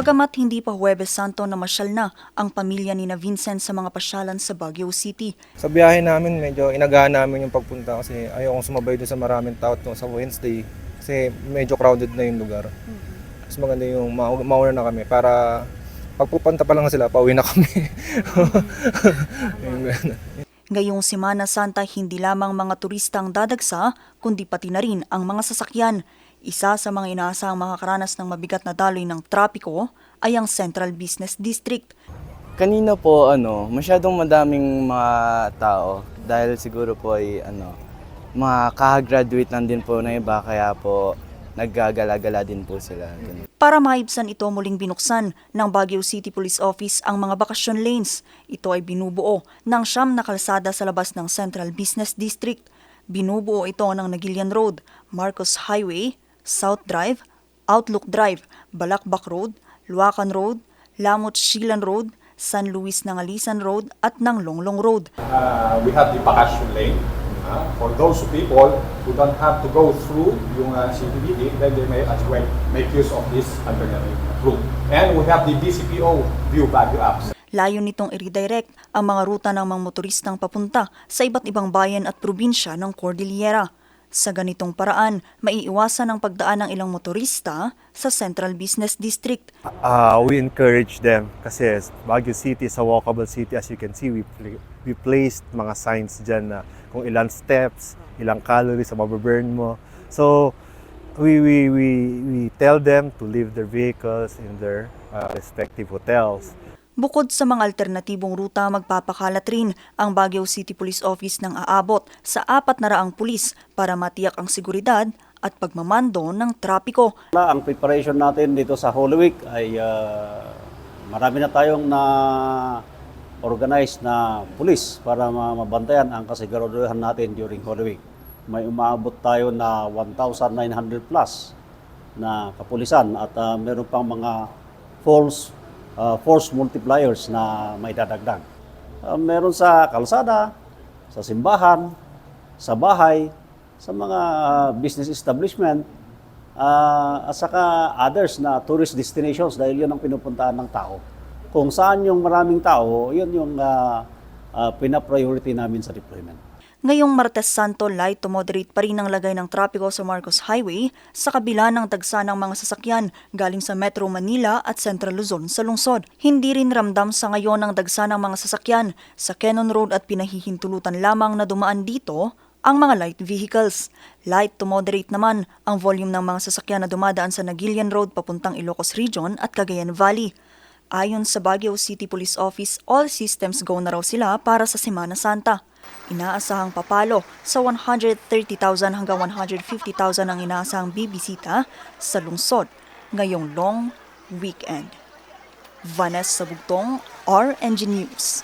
Bagamat hindi pa Huwebes Santo na masyal na ang pamilya ni na Vincent sa mga pasyalan sa Baguio City. Sa biyahe namin, medyo inagahan namin yung pagpunta kasi ayokong sumabay doon sa maraming tao to sa Wednesday kasi medyo crowded na yung lugar. Mas maganda yung ma- mauna na kami para pagpupunta pa lang sila, pauwi na kami. Ngayong Semana Santa hindi lamang mga turistang dadagsa, kundi pati na rin ang mga sasakyan. Isa sa mga inaasahang makakaranas ng mabigat na daloy ng trapiko ay ang Central Business District. Kanina po, ano, masyadong madaming mga tao dahil siguro po ay, ano, mga kakagraduate lang din po na iba kaya po naggagala-gala din po sila. Ganun. Para maibsan ito muling binuksan ng Baguio City Police Office ang mga bakasyon lanes. Ito ay binubuo ng siyam na kalsada sa labas ng Central Business District. Binubuo ito ng Nagilian Road, Marcos Highway, South Drive, Outlook Drive, Balakbak Road, Luacan Road, Lamot Silan Road, San Luis Nangalisan Road at ng Longlong Road. uh, we have the vacation lane. Uh, for those people who don't have to go through yung uh, CBD, then they may as well make use of this alternative route. And we have the BCPO View Baguio apps. Layo nitong i-redirect ang mga ruta ng mga motoristang papunta sa iba't ibang bayan at probinsya ng Cordillera. Sa ganitong paraan, maiiwasan ang pagdaan ng ilang motorista sa Central Business District. uh, we encourage them kasi Baguio City is a walkable city. As you can see we pla- we placed mga signs dyan na kung ilang steps ilang calories ang mababurn mo. So we we we we tell them to leave their vehicles in their uh, respective hotels Bukod sa mga alternatibong ruta, magpapakalat rin ang Baguio City Police Office ng aabot sa apat na raang pulis para matiyak ang seguridad at pagmamando ng trapiko. Ang preparation natin dito sa Holy Week ay ah, marami na tayong na organized na pulis para ma- mabantayan ang kasiguraduhan natin during Holy Week. May umaabot tayo na 1,900 plus na kapulisan at ah, meron pang mga false ah, force multipliers na may dadagdag. Ah, meron sa kalsada, sa simbahan, sa bahay, sa mga business establishment, ah, at saka others na tourist destinations dahil yun ang pinupuntahan ng tao. Kung saan yung maraming tao, yun yung uh, pina-priority namin sa deployment. Ngayong Martes Santo, light to moderate pa rin ang lagay ng trapiko sa Marcos Highway sa kabila ng dagsa ng mga sasakyan galing sa Metro Manila at Central Luzon sa lungsod. Hindi rin ramdam sa ngayon ang dagsa ng mga sasakyan sa Cannon Road at pinahihintulutan lamang na dumaan dito ang mga light vehicles. Light to moderate naman ang volume ng mga sasakyan na dumadaan sa Nagilian Road papuntang Ilocos Region at Cagayan Valley. Ayon sa Baguio City Police Office, all systems go na raw sila para sa Semana Santa. Inaasahang papalo sa 130,000 hanggang 150,000 ang inaasahang bibisita sa lungsod ngayong long weekend. Vanessa Bugtong, RNG News.